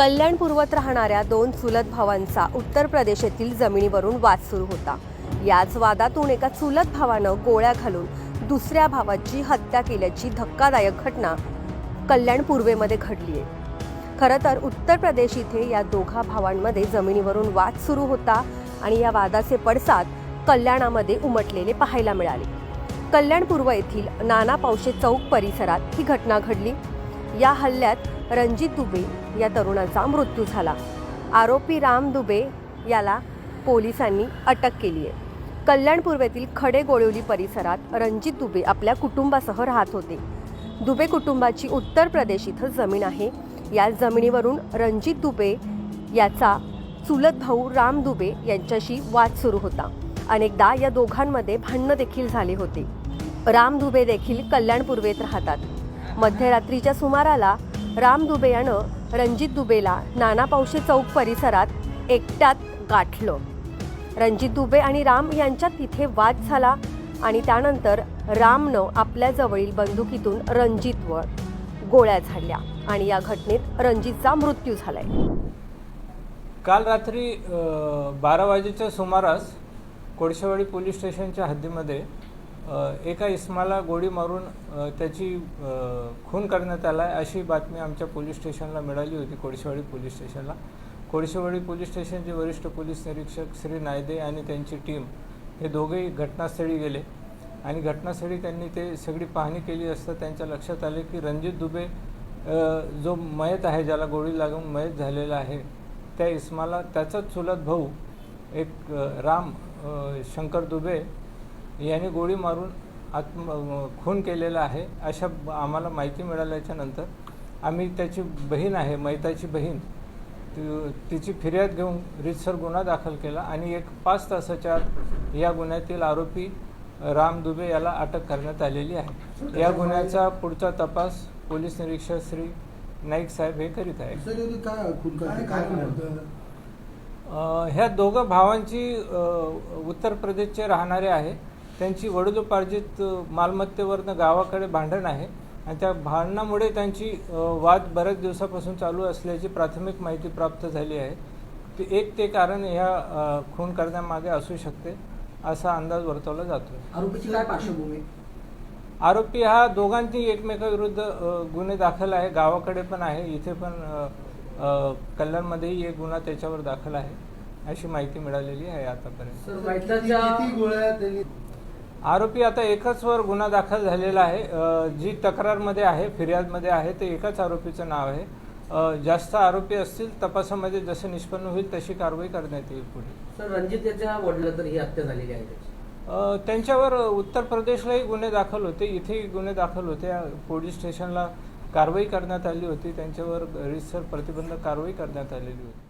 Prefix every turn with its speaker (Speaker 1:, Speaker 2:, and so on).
Speaker 1: कल्याण पूर्वत राहणाऱ्या दोन चुलत भावांचा उत्तर प्रदेशातील जमिनीवरून वाद सुरू होता. याच वादातून एका चुलत भावानं गोळ्या घालून दुसऱ्या भावाची हत्या केल्याची धक्कादायक घटना कल्याण पूर्वेमध्ये घडली आहे. खरं तर उत्तर प्रदेश इथे या दोघा भावांमध्ये जमिनीवरून वाद सुरू होता आणि या वादाचे पडसाद कल्याणामध्ये उमटलेले पाहायला मिळाले. कल्याण पूर्व येथील नाना पावशे चौक परिसरात ही घटना घडली. या हल्ल्यात रणजित दुबे या तरुणाचा मृत्यू झाला. आरोपी राम दुबे याला पोलिसांनी अटक केली आहे. कल्याण पूर्वेतील खडे गोळवली परिसरात रणजित दुबे आपल्या कुटुंबासह राहत होते. दुबे कुटुंबाची उत्तर प्रदेश इथं जमीन आहे. या जमिनीवरून रणजित दुबे याचा चुलत भाऊ राम दुबे यांच्याशी वाद सुरू होता. अनेकदा या दोघांमध्ये भांडणं देखील झाले होते. राम दुबे देखील कल्याण पूर्वेत राहतात. मध्यरात्रीच्या सुमाराला राम दुबे यानं रणजित दुबेला नाना पावशे चौक परिसरात एकट्यात गाठलं. रणजित दुबे आणि राम यांच्यात तिथे वाद झाला आणि त्यानंतर रामनं आपल्या जवळील बंदुकीतून रणजितवर गोळ्या झाडल्या आणि या घटनेत रणजितचा मृत्यू झालाय.
Speaker 2: काल रात्री बारा वाजेच्या सुमारास कोळशेवाडी पोलीस स्टेशनच्या हद्दीमध्ये एका इस्माला गोळी मारून त्याची खून करण्यात आला आहे अशी बातमी आमच्या पोलीस स्टेशनला मिळाली होती कोळशेवाडी पोलीस स्टेशनला. कोळशेवाडी पोलीस स्टेशनचे वरिष्ठ पोलीस निरीक्षक श्री नायदे आणि त्यांची टीम हे दोघेही घटनास्थळी गेले. आणि घटनास्थळी त्यांनी ते सगळी पाहणी केली असता त्यांच्या लक्षात आले की रणजित दुबे जो मयत आहे ज्याला गोळी लागून मयत झालेला आहे त्या इस्माला त्याचाच चुलत भाऊ एक राम शंकर दुबे याने गोळी मारून आत्म खून केलेला आहे. अशा आम्हाला माहिती मिळाल्याच्या नंतर आम्ही त्याची बहीण आहे मैताची बहीण. ती- तिची फिर्याद घेऊन रितसर गुन्हा दाखल केला आणि एक पाच तासाच्या या गुन्ह्यातील आरोपी राम दुबे याला अटक करण्यात आलेली आहे. या गुन्ह्याचा पुढचा तपास पोलीस निरीक्षक श्री नाईक साहेब हे करीत आहे ह्या दोघं भावांची उत्तर प्रदेशचे राहणारे आहे. त्यांची वडिलोपार्जित मालमत्तेवरनं गावाकडे भांडण आहे आणि त्या भांडणामुळे त्यांची वाद बऱ्याच दिवसापासून चालू असल्याची प्राथमिक माहिती प्राप्त झाली आहे. ते एक ते कारण ह्या खून करण्यामागे असू शकते असा अंदाज वर्तवला जातो
Speaker 3: आरोपीची काय पार्श्वभूमी?
Speaker 2: आरोपी हा दोघांची एकमेकाविरुद्ध गुन्हे दाखल आहे. गावाकडे पण आहे. इथे पण कल्याणमध्येही एक गुन्हा त्याच्यावर दाखल आहे अशी माहिती मिळालेली आहे आतापर्यंत. आरोपी आता एकच वर गुन्हा दाखल झालेला आहे. जी तक्रारमध्ये आहे फिर्यादमध्ये आहे ते एकाच आरोपीचं नाव आहे. जास्त आरोपी असतील तपासामध्ये जसं निष्पन्न होईल तशी कारवाई करण्यात येईल पुढे.
Speaker 3: सर रणजित याच्या वडिला तर ही हत्या झालेली आहे
Speaker 2: त्यांच्यावर उत्तर प्रदेशलाही गुन्हे दाखल होते इथेही गुन्हे दाखल होते. पोलीस स्टेशनला कारवाई करण्यात आली होती त्यांच्यावर रितसर प्रतिबंधक कारवाई करण्यात आलेली होती.